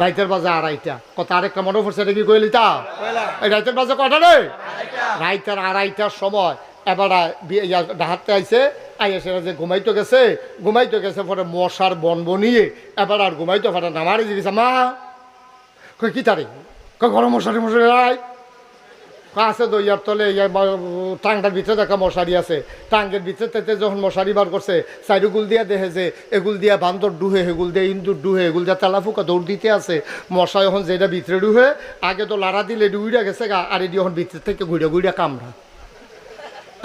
রাইতের বাজে আড়াইটা। কত আরেকটা মনে পড়ছে এটা কি কইলি তা এই রাইতের বাজে কটা রে? রাইতের আড়াইটার সময় এবার ডাহাতে আইছে আইয়া সেটা যে ঘুমাইতে গেছে ঘুমাইতে গেছে পরে মশার বন বনিয়ে এবার আর ঘুমাইতে ফাটা নামারে দিয়েছে মা কই কি তারে? কই গরম মশারি মশারি কই আছে দইয়ার তলে টাংটার ভিতরে দেখা মশারি আছে। টাঙ্গের ভিতরে তেতে যখন মশারি বার করছে, চাইরু গুল দিয়া দেখে যে এগুল দিয়া বান্দর ডুহে হেগুল দিয়ে ইন্দুর ডুহে এগুল দিয়া তেলা ফুকা দৌড় দিতে আছে। মশা এখন যেটা ভিতরে ডুহে, আগে তো লাড়া দিলে ডুইরা গেছে গা, আর এটি এখন ভিতরে থেকে ঘুরে ঘুরে কামড়া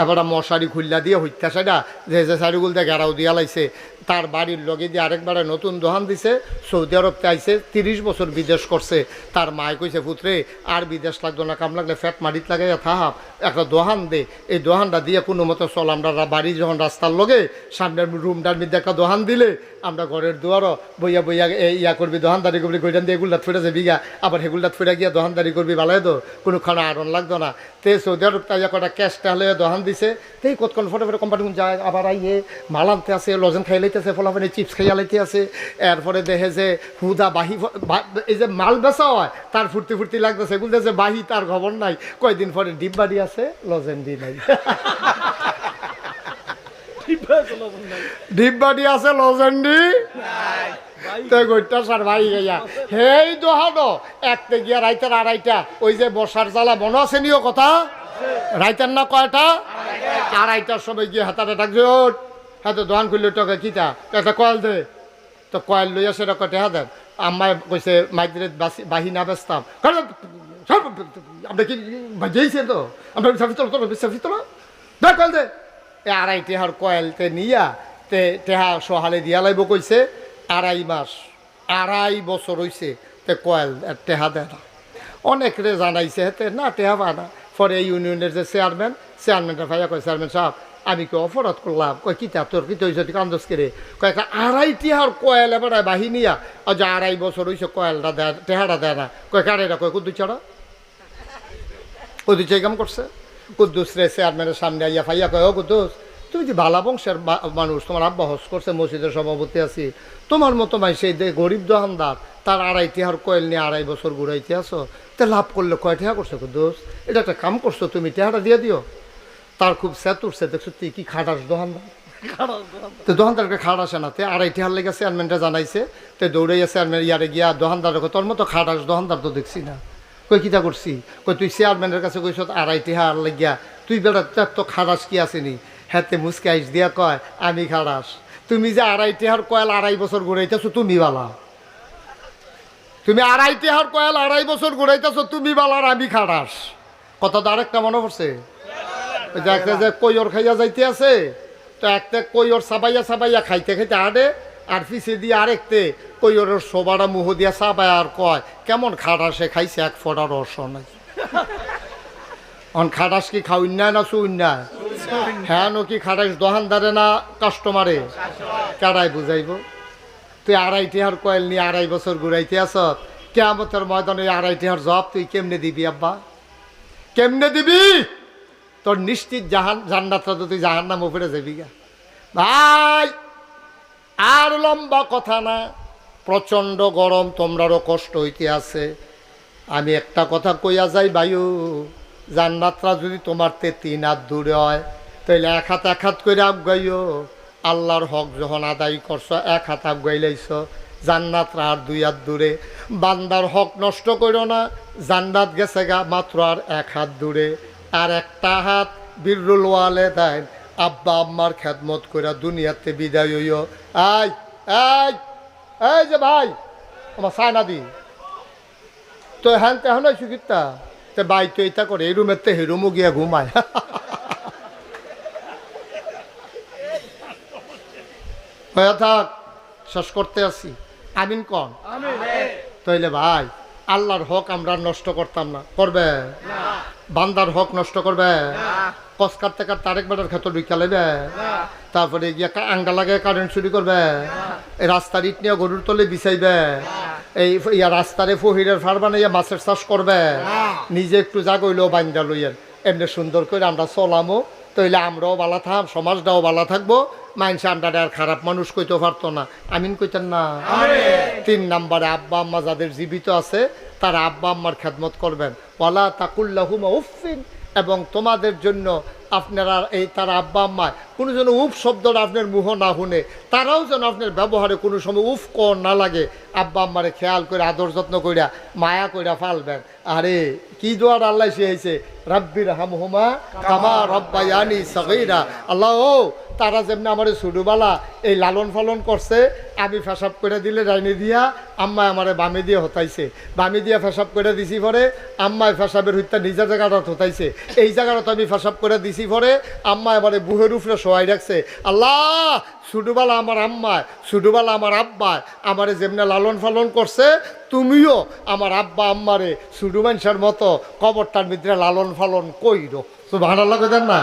এবার মশারি খুললা দিয়ে হত্যা সাইডা যে যে সাইডগুল দিয়ে গেরাও দিয়া লাইছে। তার বাড়ির লগে দিয়ে আরেকবারে নতুন দোহান দিছে। সৌদি আরবতে আইছে, তিরিশ বছর বিদেশ করছে। তার মায় কইছে, পুত্রে, আর বিদেশ লাগতো না, কাম লাগলে ফ্যাট মাটিত লাগে থাহাপ একটা দোহান দে। এই দোহানটা দিয়ে কোনো মতো চল, আমরা বাড়ি যখন রাস্তার লগে, সামনের রুমটার মধ্যে একটা দোহান দিলে, আমরা ঘরের দুয়ারও বইয়া বইয়া ইয়া করবি, দোহানদারি করবি গইটান দিয়ে এগুলাত ফিরে যাবি গা। আবার হেগুলাত ফিরে গিয়া দোহানদারি করবি ভালো তো কোনো খানা আরন লাগতো না। তে সৌদি আরব তাই কটা ক্যাশ টাহলে দোহান দিছে। তেই কতক্ষণ ফটো ফটো কোম্পানি যায়, আবার আইয়ে মাল আনতে আছে, লজেন খাই লাইতেছে ফলাফলে চিপস খাইয়া লাইতে আছে। এরপরে দেখে যে হুদা বাহি এই যে মাল বেচা হয়, তার ফুর্তি ফুর্তি লাগতেছে। এগুলো যে বাহি, তার খবর নাই। কয়দিন পরে ডিপ বাড়ি আছে, লজেন দি নাই। ডিপ বাড়ি আছে আছে নিও কথা? রাইতের না কয়টা? আড়াইটার সময় গিয়ে হাতারে ডাকছে ওট হাতে দোকান খুললে তোকে কিতা? একটা কয়েল দে। তো কয়েল লইয়া সেটা কটে হাতে আম্মায় কইছে মাইদ্রে বাহি না বেচতাম কারণ সব আমরা কি বাজিয়েছে তো? আমরা সাফি তোলো তোলো সাফি তোলো দে কয়েল দে। এ আড়াই টেহার কয়েলতে নিয়া, তে টেহা সহালে দিয়া লাইব কইছে, আড়াই মাস, আড়াই বছর হইছে তে কয়েল টেহা দেয় না। অনেক রে জানাইছে হেতে না, টেহা পায় না। পরে এই ইউনিয়নের যে চেয়ারম্যান চেয়ারম্যানটা ভাইয়া কয় চেয়ারম্যান সাহেব আমি কি অপরাধ করলাম? কয় কিতা তোর কি তৈরি তুই কান্দস করে কয় একটা আড়াই টিহার কয়েল এবার বাহিনিয়া আর যে আড়াই বছর হইছে কয়েলটা দেয়, টেহারা দেয় না। কয় কারেরা কয় কুদ্দু ছাড়া? কুদ্দু এই কাম করছে। কুদ্দুস রে চেয়ারম্যানের সামনে আইয়া ফাইয়া কয়, ও কুদ্দুস তুমি যে বালা বংশের মানুষ, তোমার আব্বা হস করছে, মসজিদের সভাপতি আছি, তোমার মতো মাই সেই গরিব দোকানদার তার আড়াই টিহার কয়েল নিয়ে আড়াই বছর ঘুরাইতে আসো তে লাভ করলে কয় টেহা করছে কুদ্দুস এটা একটা কাম করছ, তুমি টেহাটা দিয়ে দিও। তার খুব স্যাত উঠছে, দেখছ তুই কি খাটাস দোকানদার তো দোকানদারকে খাট আসে না, তে আড়াইটি হার লেগে চেয়ারম্যানটা জানাইছে, তে দৌড়াইয়া চেয়ারম্যান ইয়ারে গিয়া দোকানদার তোর মতো খাট আস তো দেখছি না। কই কিতা করছি? কই তুই চেয়ারম্যানের কাছে কইস আড়াইটি হার লেগিয়া, তুই বেড়া তো খাটাস কি আসেনি? হ্যাতে মুসকে আইস দিয়া কয়, আমি খাটাস তুমি যে আড়াইটি হার কয়েল আড়াই বছর ঘুরাইতেছো, তুমি বালা। তুমি আড়াইটি হার কয়েল আড়াই বছর ঘুরাইতেছো, তুমি বালার আমি খাটাস কথা তো আরেকটা মনে পড়ছে? ওই যে কৈর খাইয়া যাইতে আছে, তো একটা কৈর সাবাইয়া সাবাইয়া খাইতে খাইতে আড়ে, আর পিছে দিয়ে আরেকতে কৈরের সোবাটা মুহ দিয়া সাবাই আর কয়, কেমন খাটাসে খাইছে এক ফোটা রস নাই? অন খাটাস কি খাওয়াই না না শুন না হ্যাঁ কি খাটাস দোকানদারে না কাস্টমারে কারাই বুঝাইব? তুই আড়াই টিহার কয়েল নিয়ে আড়াই বছর ঘুরাইতে আস কেমতের ময়দানে এই আড়াই টিহার জব তুই কেমনে দিবি, আব্বা? কেমনে দিবি? তোর নিশ্চিত জাহান জান্নাতটা তো তুই জাহান নাম উপরে যাবি গা। ভাই, আর লম্বা কথা না। প্রচণ্ড গরম, তোমরারও কষ্ট হইতে আছে। আমি একটা কথা কইয়া যাই বায়ু জান্নাতরা যদি তোমার তে তিন হাত দূরে হয় তাহলে এক হাত এক হাত করে আগাইও। আল্লাহর হক যখন আদায় করছ, এক হাত আগাই লাইছ। জান্নাতরা আর দুই হাত দূরে। বান্দার হক নষ্ট করো না, জান্নাত গেছে গা মাত্র আর এক হাত দূরে। আর একটা হাত বীররুল ওয়ালে দেন আব্বা আম্মার খেদমত করে দুনিয়াতে বিদায় হইও। আই এই এই যে ভাই, আমার সায়না দি। তো হ্যান তেহন সুকিতা তে বাই তো এটা করে এই রুমের তে হিরুমু গিয়া ঘুমায়। হয়ে থাক শেষ করতে আসি আমিন কন? তাইলে ভাই আল্লাহর হক আমরা নষ্ট করতাম না। করবে? বান্দার হক নষ্ট করবে? কস কাটতে কাটতে আরেক বেটার ক্ষেত্র ঢুকা লেবে তারপরে গিয়া কা- আঙ্গা লাগে কারেন্ট চুরি করবে? রাস্তার ইট নিয়ে গরুর তলে বিছাইবে? এই ইয়া রাস্তারে ফহিরের ফার বানাইয়া মাছের চাষ করবে। নিজে একটু জাগইলেও বান্দা লইয়ের এমনি সুন্দর করে আমরা চলামো। তাইলে আমরাও ভালো থাক সমাজটাও ভালো থাকব। মানুষ আমরা আর খারাপ মানুষ কইতে পারতো না। আমিন কইতেন না। তিন নাম্বারে আব্বা আম্মা যাদের জীবিত আছে তারা আব্বা আম্মার খেদমত করবেন। ওয়ালা তাকুল্লাহুমা উফিন এবং তোমাদের জন্য আপনারা এই তার আব্বা আম্মা কোনো যেন উফ শব্দটা আপনার মুহ না শুনে, তারাও যেন আপনার ব্যবহারে কোনো সময় উফ কর না লাগে। আব্বা আম্মারে খেয়াল করে, আদর যত্ন কইরা, মায়া কইরা ফালবেন। আরে, কি দোয়ার আল্লাহ শিখাইছে রাব্বির হামহুমা কামা রব্বায়ানি সগীরা। আল্লাহ ও, তারা যেমনি আমার ছোটবেলা এই লালন পালন করছে, আমি ফেসাব করে দিলে ডাইনে দিয়া আম্মায় আমারে বামে দিয়ে হতাইছে। বামে দিয়ে ফেসাব করে দিছি পরে, আম্মায় ফেসাবের হত্যা নিজের জায়গাটা হতাইছে। এই জায়গাটা আমি ফেসাব করে দিছি পরে আম্মায় আমারে বুহের উপরে শোয়াই রাখছে আল্লাহ ছোটোবেলা আমার আম্মায় ছোটোবেলা আমার আব্বায় আমারে যেমনি লালন পালন করছে তুমিও আমার আব্বা আম্মারে ছোটো মানুষের মতো কবরটার ভিতরে লালন পালন কইরো। তো ভাড়া লাগে না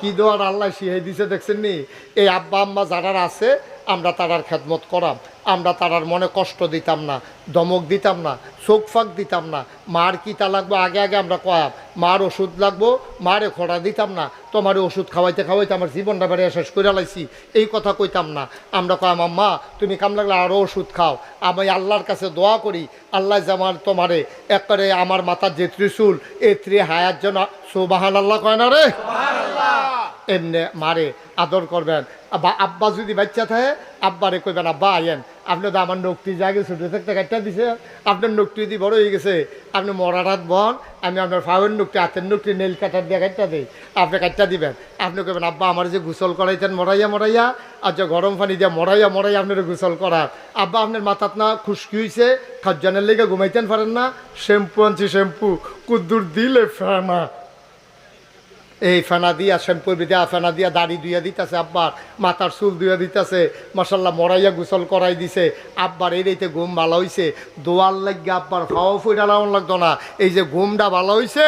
কি দোয়ার আল্লাহ শিহাই দিছে দেখছেন নি? এই আব্বা আম্মা যারা আছে আমরা তারার খেদমত করাম। আমরা তারার মনে কষ্ট দিতাম না দমক দিতাম না চোখ ফাঁক দিতাম না। মার কিতা লাগবো? আগে আগে আমরা কয়াম। মার ওষুধ লাগবো মারে খোড়া দিতাম না। তোমার ওষুধ খাওয়াইতে খাওয়াইতে আমার জীবনটা বেড়ে শেষ করে লাইছি। এই কথা কইতাম না। আমরা কয়াম আম্মা তুমি কাম লাগলে আরও ওষুধ খাও। আমি আল্লাহর কাছে দোয়া করি আল্লাহ যেমন তোমারে একবারে আমার মাথার যে ত্রিশুল এ ত্রি হায়ার জন্য সুবাহান আল্লাহ কয় না রে? এমনি মারে আদর করবেন। আব্বা যদি বাচ্চা থাকে, আব্বারে কইবেন, আব্বা আইয়েন আপনি তো আমার নকটি জাগে ছোটো থাকতে কাটটা দিছে। আপনার নকটি যদি বড় হয়ে গেছে, আপনি মরারাত বন আমি আপনার ফাউের নকটি হাতের নকটি নেল কাটার দিয়ে কাটটা দিই। আপনি কাটটা দিবেন। আপনি কইবেন, আব্বা, আমার যে গোসল করাইতেন, মরাইয়া মরাইয়া, আর যে গরম পানি দিয়ে মরাইয়া মরাইয়া আপনার গোসল করার। আব্বা, আপনার মাথাত না খুশকি হয়েছে খাজ্জানের লেগে ঘুমাইতেন পারেন না। শ্যাম্পু আনছি, শ্যাম্পু। কুদ্দুর দিলে ফেনা এই ফেনা দিয়া শ্যাম্পু দিয়া ফেনা দিয়া দাড়ি দুইয়া দিতেছে আব্বার, মাথার চুল দুইয়া দিতেছে মশাল্লা মরাইয়া গোসল করাই দিছে। আব্বার এই রেতে ঘুম ভালো হইছে। দোয়ার লাগিয়ে আব্বার খাওয়া ফুটা লাউন লাগতো না। এই যে ঘুমটা ভালো হইছে,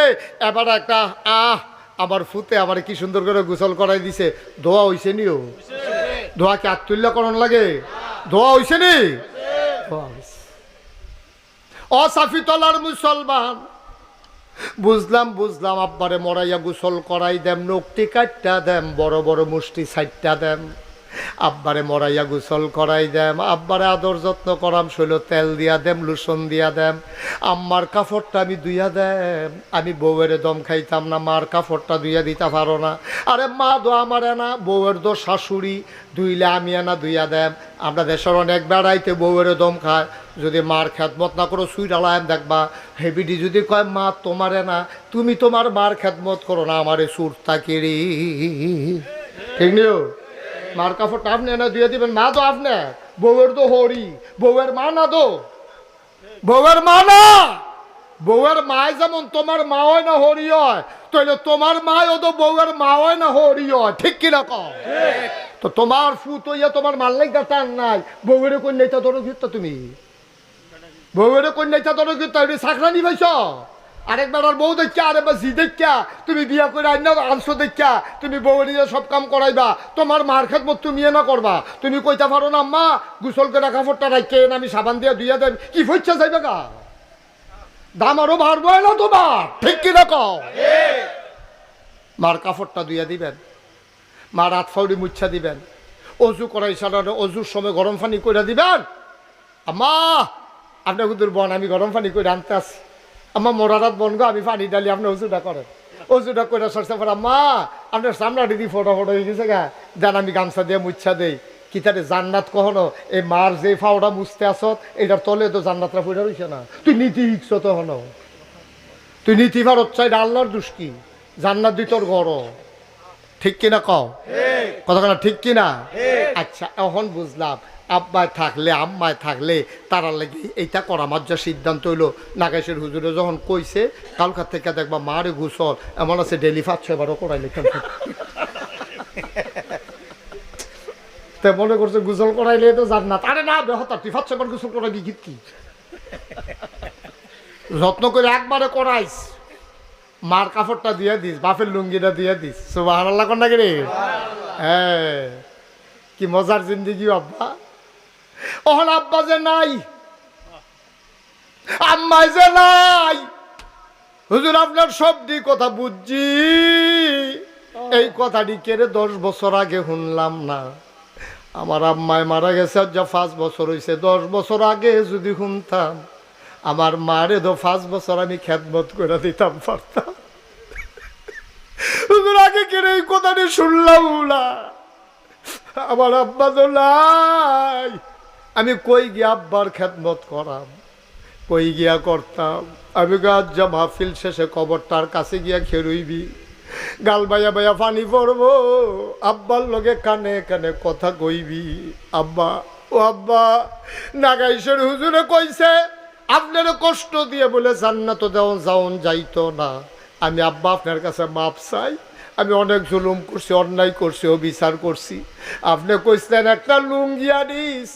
এবার একটা, আহ আবার ফুতে আবার কি সুন্দর করে গোসল করাই দিছে। দোয়া হইছে নিও দোয়া কি আত্মুল্য করণ লাগে? দোয়া হইছে নি? দোয়া হইছে। অসাফি তলার মুসলমান। বুঝলাম বুঝলাম, আব্বারে মরাইয়া গোসল করাই দেম নকটি কাটটা দেম, বড় বড় মুষ্টি সাইটটা দেম। আব্বারে মরাইয়া গোসল করাই দেম, আব্বারে আদর যত্ন করাম, শৈল তেল দিয়া দেম লুসন দিয়া দেম। আম্মার কাপড়টা আমি দুইয়া দেম, আমি বউয়ের দম খাইতাম না, মার কাপড়টা দুইয়া দিতে পারো না। আরে মা দো আমার না, বউয়ের দো শাশুড়ি, দুইলে আমি আনা দুইয়া দেম। আমরা দেশের অনেক বেড়াইতে বউয়ের দম খায় যদি মার খেদমত না করো সুই ডালায়াম দেখবা। হেবিডি যদি কয় মা তোমারে না তুমি তোমার মার খেদমত করো না আমারে সুর তাকিরি ঠিক নিও মার কাপড়টা আপনি না দিয়ে দিবেন মা তো আপনি। বউয়ের তো হরি বউয়ের মা না তো। বউয়ের মা না। বউয়ের মায় যেমন তোমার মা হয় না হরি হয় তাহলে তোমার মায়ও তো বউয়ের মা হয় না হরি হয়। ঠিক কিনা কম তো তোমার ফুত ইয়া তোমার মাল লাগা টান নাই বউয়ের কোন নেতা ধরো তুমি। বউয়ের কোন নেতা ধরো ঘিরতা এটা চাকরানি পাইছ? আরেকবার আর বউ দেখা আরেকবার জি দেখা, তুমি বিয়া করে আইনা আনছো দেখা, তুমি বউ নিয়ে সব কাম করাইবা। তোমার মার খেত তুমি না করবা। তুমি কইতা পারো না, আম্মা, গুসল করে কাপড়টা রাখে আমি সাবান দিয়ে ধুইয়া দেন। কি ফইচ্ছা যাইবে গা? দাম আরও বাড়বো না তোমার। ঠিক কি রকম মার কাপড়টা ধুইয়া দিবেন। মা রাত ফাউরি মুচ্ছা দিবেন। অজু করাই সারানো অজুর সময় গরম পানি করে দিবেন। আম্মা আপনার কুদুর বন আমি গরম পানি করে আনতে আসি আম্মা মোরারাত বন গো আমি পানি ডালি আপনি অজুটা করেন। অজুটা করে সরষে পর আম্মা আপনার সামনা দিদি ফটো ফটো হয়ে গেছে গা। যান আমি গামছা দিয়ে মুচ্ছা দেই। কি তারে জান্নাত কখনো? এই মার যে ফাওটা মুছতে আসত এটার তলে তো জান্নাতরা পড়ে রইছে না। তুই নীতি হিকছ তো হন তুই নীতি ভারত চাই আল্লাহর দুষ্কি জান্নাত দুই তোর গড়। ঠিক কিনা কও? কথা ঠিক কিনা? আচ্ছা এখন বুঝলাম। আব্বায় থাকলে আম্মায় থাকলে তারা লাগে এইটা করা যা সিদ্ধান্ত হইল। নাগেশের হুজুরে যখন কইছে কালকার থেকে দেখবা মারে ঘুষল এমন আছে ডেলি পাঁচশো এবারও করাইলে কেন তে মনে করছে গোসল করাইলে তো জান না আরে না বেহতার তুই পাঁচশো এবার গোসল করাবি কি যত্ন করে একবারে করাইস। মার কাপড়টা দিয়ে দিস বাপের লুঙ্গিটা দিয়ে দিস। সুবাহ আল্লাহ কর নাকি রে? হ্যাঁ। কি মজার জিন্দিগি আব্বা। ওহন আব্বা যে নাই, আম্মাই যে নাই। হুজুর, আপনার সব দিক কথা বুঝছি। এই কথাটি কেড়ে দশ বছর আগে শুনলাম না? আমার আম্মায় মারা গেছে যা পাঁচ বছর হয়েছে দশ বছর আগে যদি শুনতাম, আমার মারে তো পাঁচ বছর আমি খ্যাতমত করে দিতাম, পারতাম। হুজুর, আগে কেড়ে এই কথাটি শুনলাম না? আমার আব্বা তো নাই। আমি কই গিয়া আব্বার খেদমত করাম? কই গিয়া করতাম? আমি গাছ যা মাহফিল শেষে কবরটার কাছে গিয়া খেরুইবি। গাল বাইয়া বাইয়া পানি পড়ব। আব্বার লগে কানে কানে কথা কইবি। আব্বা, ও আব্বা, নাগাইশের হুজুরে কইছে, আপনার কষ্ট দিয়ে বলে জান্নাত দেওয়া যাওন যাইতো না। আমি আব্বা আপনার কাছে মাপ চাই। আমি অনেক জুলুম করছি, অন্যায় করছি, অবিচার করছি। আপনি কইসলেন একটা লুঙ্গি আনিস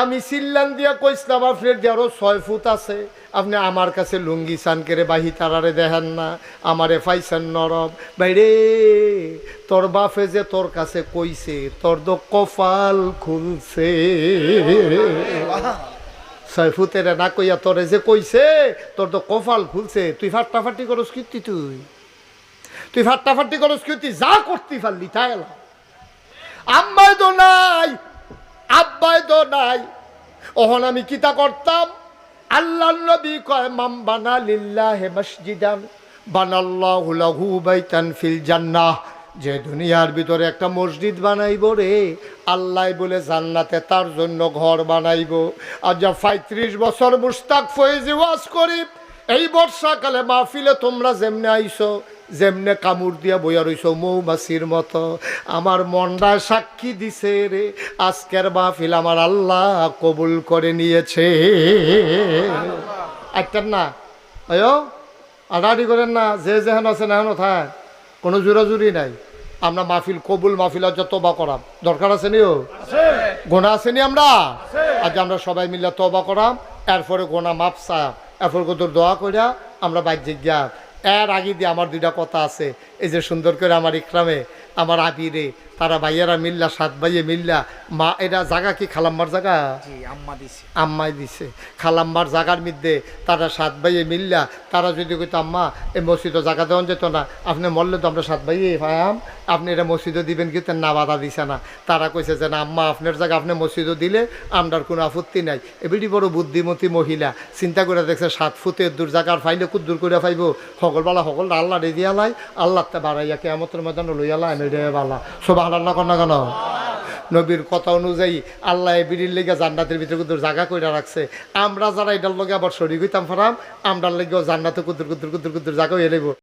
আমি সিল্লান দিয়া কইসলাম আপনার আরও ছয় ফুট আছে, আপনি আমার কাছে লুঙ্গি চান করে, বাহি তারারে দেখেন না, আমারে পাইছেন নরম। বাইরে, তোর বাফে যে তোর কাছে কইছে, তোর তো কপাল খুলছে। ছয় ফুটের না কইয়া তোরে যে কইছে, তোর তো কপাল খুলছে। তুই ফাটাফাটি করস কীর্তি তুই? তুই ফাটাফাটি করস কীর্তি, যা করতে পারলি তাই আম্মাই তো নাই আব্বাই তো নাই। ওহন আমি কিতা করতাম? আল্লাহ নবী কয় মাম বানা লিল্লাহে মসজিদান, বানাল্লাহু ফিল জান্নাহ। যে দুনিয়ার ভিতরে একটা মসজিদ বানাইব রে, আল্লাহ বলে জান্নাতে তার জন্য ঘর বানাইব। আর যা পঁয়ত্রিশ বছর মুস্তাক ফয়েজি ওয়াজ করি, এই বর্ষাকালে মাহফিলে তোমরা যেমনে আইছো যেমনে কামড় দিয়া বইয়া রইছো মৌমাছির মতো। আমার মনটায় সাক্ষী দিছে রে আজকের মাহফিল আমার আল্লাহ কবুল করে নিয়েছে। একটার না অয়ো আড়াআড়ি করেন না যে যেহেন আছেন এখনও থাক কোনো জোরাজুরি নাই। আমরা মাহফিল কবুল মাহফিল আজ তবা করাম। দরকার আছে নিও? গোনা আছে নি আমরা? আজ আমরা সবাই মিলে তবা করাম এরপরে গোনা মাপসা এরপর কত দোয়া করিয়া আমরা বাইক গিয়া এর আগে দিয়ে আমার দুইটা কথা আছে। এই যে সুন্দর করে আমার ইকরামে, আমার আবিরে তারা ভাইয়েরা মিল্লা সাত ভাইয়ে মিল্লা মা এটা জাগা কি? খালাম্মার জায়গা জি আম্মা দিছে। আম্মাই দিছে। খালাম্মার জাগার মধ্যে তারা সাত ভাইয়ে মিল্লা তারা যদি কইতো আম্মা এই মসজিদও জায়গা দেওয়া যেত না আপনি মরলে তো আমরা সাত ভাইয়ে পায়াম আপনি এটা মসজিদও দিবেন কিন্তু না বাধা দিছে না। তারা কইছে যে না আম্মা আপনার জায়গা আপনি মসজিদও দিলে আমরার কোনো আপত্তি নাই। এবিটি বড় বুদ্ধিমতী মহিলা চিন্তা করে দেখছে সাত ফুটের দূর জায়গার ফাইলে কুদ্দুর করে ফাইব। সকলবেলা সকল আল্লাহ রে দিয়ালাই আল্লাহ তে বাড়াইয়া কেমতের ময়দান লইয়ালা রে বালা। সব কর না কেন? নবীর কথা অনুযায়ী আল্লাহ বিড়ির লেগে জান্নাতের ভিতরে কুদুর জায়গা করে রাখছে। আমরা যারা এটার লগে আবার শরীর হইতাম ফারাম, আমরার লেগেও জান্নাতে কুদুর কুদুর কুদুর কুদুর জায়গা হয়ে